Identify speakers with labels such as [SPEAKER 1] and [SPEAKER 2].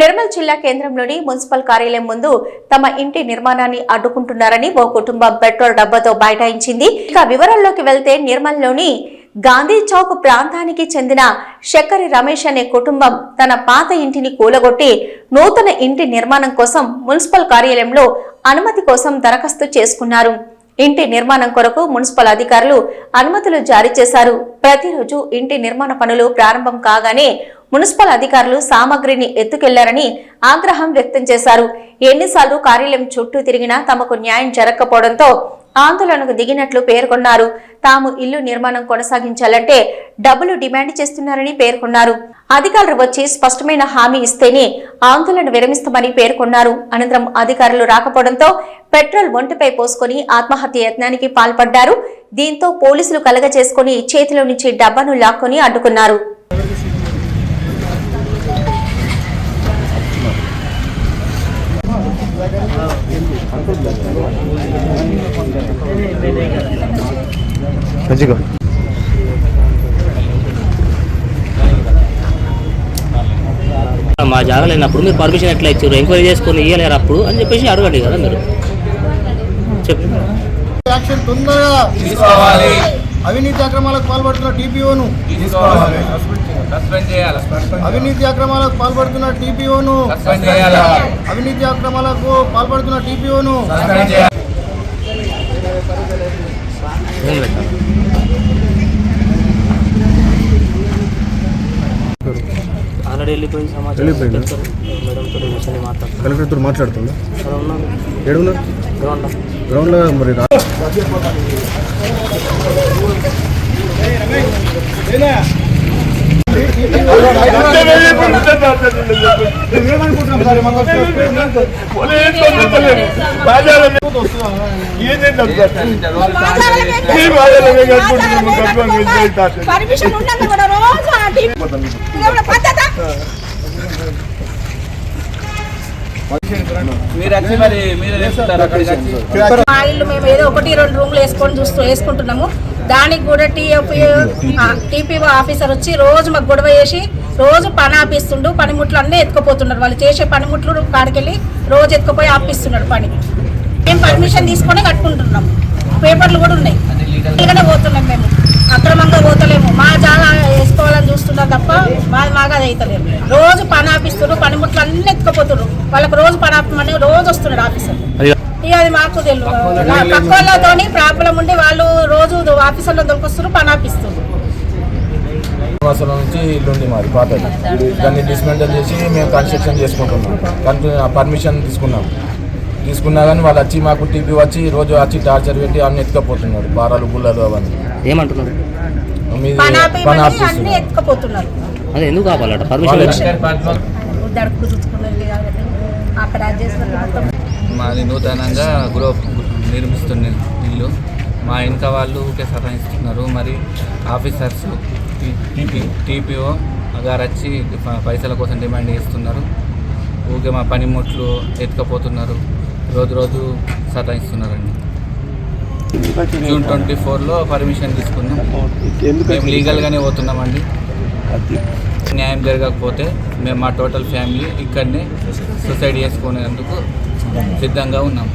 [SPEAKER 1] నిర్మల్ జిల్లా కేంద్రంలోని మున్సిపల్ కార్యాలయం ముందు తమ ఇంటి నిర్మాణాన్ని అడ్డుకుంటున్నారని ఓ కుటుంబం పెట్రోల్ డబ్బాతో బైఠాయించింది. ఇక వివరాల్లోకి వెళ్తే నిర్మల్లోని గాంధీ చౌక్ ప్రాంతానికి చెందిన శక్కరి రమేష్ అనే కుటుంబం తన పాత ఇంటిని కూలగొట్టి నూతన ఇంటి నిర్మాణం కోసం మున్సిపల్ కార్యాలయంలో అనుమతి కోసం దరఖాస్తు చేసుకున్నారు. ఇంటి నిర్మాణం కొరకు మున్సిపల్ అధికారులు అనుమతులు జారీ చేశారు. ప్రతిరోజు ఇంటి నిర్మాణ పనులు ప్రారంభం కాగానే మున్సిపల్ అధికారులు సామగ్రిని ఎత్తుకెళ్ళారని ఆగ్రహం వ్యక్తం చేశారు. ఎన్నిసార్లు కార్యాలయం చుట్టూ తిరిగినా తమకు న్యాయం జరగకపోవడంతో ఆందోళనకు దిగినట్లు పేర్కొన్నారు. తాము ఇల్లు నిర్మాణం కొనసాగించాలంటే డబ్బులు డిమాండ్ చేస్తున్నారని పేర్కొన్నారు. అధికారులు వచ్చి స్పష్టమైన హామీ ఇస్తేనే ఆందోళన విరమిస్తామని పేర్కొన్నారు. అనంతరం అధికారులు రాకపోవడంతో పెట్రోల్ ఒంటిపై పోసుకొని ఆత్మహత్య యత్నానికి పాల్పడ్డారు. దీంతో పోలీసులు కలగజేసుకుని చేతిలో నుంచి డబ్బాను లాక్కొని అడ్డుకున్నారు.
[SPEAKER 2] మంచిగా
[SPEAKER 3] మా జాగా లేనప్పుడు మీరు పర్మిషన్ ఎట్లా ఇచ్చారు? ఎంక్వైరీ చేసుకొని ఇవ్వలేరు అప్పుడు అని చెప్పేసి అడగండి కదా మీరు. చెప్పు.
[SPEAKER 4] యాక్షన్ తొందరగా
[SPEAKER 5] తీసుకోవాలి.
[SPEAKER 4] అవినీతి అక్రమాలకు పాల్పడుతున్న టీపీఓను
[SPEAKER 5] తీసుకోవాలి. సస్పెండ్ చేయాలి.
[SPEAKER 4] అవినీతి అక్రమాలకు పాల్పడుతున్న టీపీఓను
[SPEAKER 5] సస్పెండ్ చేయాలి.
[SPEAKER 4] అవినీతి అక్రమాలకు పాల్పడుతున్న టీపీఓను
[SPEAKER 5] సస్పెండ్ చేయాలి.
[SPEAKER 3] ఏం పెట్టాలి ఆల్రెడీ వెళ్ళిపోయింది సమాచారం
[SPEAKER 2] కలెక్టర్తో మాట్లాడుతుందా? ఏడున్నారు?
[SPEAKER 3] గ్రౌండ్లో
[SPEAKER 2] గ్రౌండ్లో మరి
[SPEAKER 6] పర్మిషన్ ఉండగా కూడా రోజు ఆ టీవీ ఇదేమన్నా పద్ధత
[SPEAKER 5] మీరు వచ్చి మరి మీరు వేస్తుంటారు అక్కడికి వచ్చి
[SPEAKER 6] మా ఇల్లు మేము ఏదో ఒకటి రెండు రూమ్లు వేసుకొని చూస్తూ వేసుకుంటున్నాము. దానికి కూడా టీఎఫ్ టీపీఓ ఆఫీసర్ వచ్చి రోజు మాకు గొడవ చేసి రోజు పని ఆపిస్తుండు పనిముట్లు అన్నీ ఎత్తుకుపోతున్నారు. వాళ్ళు చేసే పనిముట్లు కాడికెళ్ళి రోజు ఎత్తుకుపోయి ఆపిస్తున్నాడు పని మేము పర్మిషన్ తీసుకొని కట్టుకుంటున్నాం. పేపర్లు కూడా ఉన్నాయి. పోతున్నాం మేము అక్రమంగా పోతలేము మా జాగా వేసుకోవాలని చూస్తున్నాం తప్ప మాది మాగా అది అవుతలేదు రోజు పని ఆపిస్తున్నారు పనిముట్లు అన్నీ ఎత్తుకుపోతున్నారు వాళ్ళకి రోజు పని ఆపమని రోజు వస్తున్నాడు ఆఫీసర్.
[SPEAKER 3] అది
[SPEAKER 6] ఇక అది మాకు తెలియదు పక్క వాళ్ళతోని ప్రాబ్లం ఉండి వాళ్ళు రోజు ఆఫీసర్లో దొరికొస్తారు పని ఆపిస్తారు
[SPEAKER 7] సంవత్సరం నుంచి ఇల్లు ఉంది మాది పాతది. దాన్ని డిస్మెంటల్ చేసి మేము కన్స్ట్రక్షన్ చేసుకుంటున్నాం. పర్మిషన్ తీసుకున్నాం. తీసుకున్నా కానీ వాళ్ళు వచ్చి మాకు టీపీ వచ్చి రోజు వచ్చి టార్చర్ పెట్టి అన్ని ఎత్తుకపోతున్నారు బారాలు గుళ్ళలు అవన్నీ.
[SPEAKER 3] ఏమంటున్నారు?
[SPEAKER 6] అన్ని ఎత్తుకుపోతున్నారు.
[SPEAKER 3] అది ఎందుకు కావాలట? పర్మిషన్
[SPEAKER 6] అక్కడ
[SPEAKER 5] మాది నూతనంగా గృహ నిర్మిస్తున్న ఇల్లు. మా వెనక వాళ్ళు ఊకే సతాయిస్తున్నారు. మరి ఆఫీసర్స్ టీపీఓ గారు వచ్చి పైసల కోసం డిమాండ్ చేస్తున్నారు. ఊకే మా పనిముట్లు ఎత్తుకపోతున్నారు. రోజు రోజు సతాయిస్తున్నారండి. జూన్ ట్వంటీ ఫోర్లో పర్మిషన్ తీసుకున్నాం మేము లీగల్గానే పోతున్నామండి. న్యాయం జరగకపోతే మేము మా టోటల్ ఫ్యామిలీ ఇక్కడనే సూసైడ్ చేసుకునేందుకు సిద్ధంగా ఉన్నాం.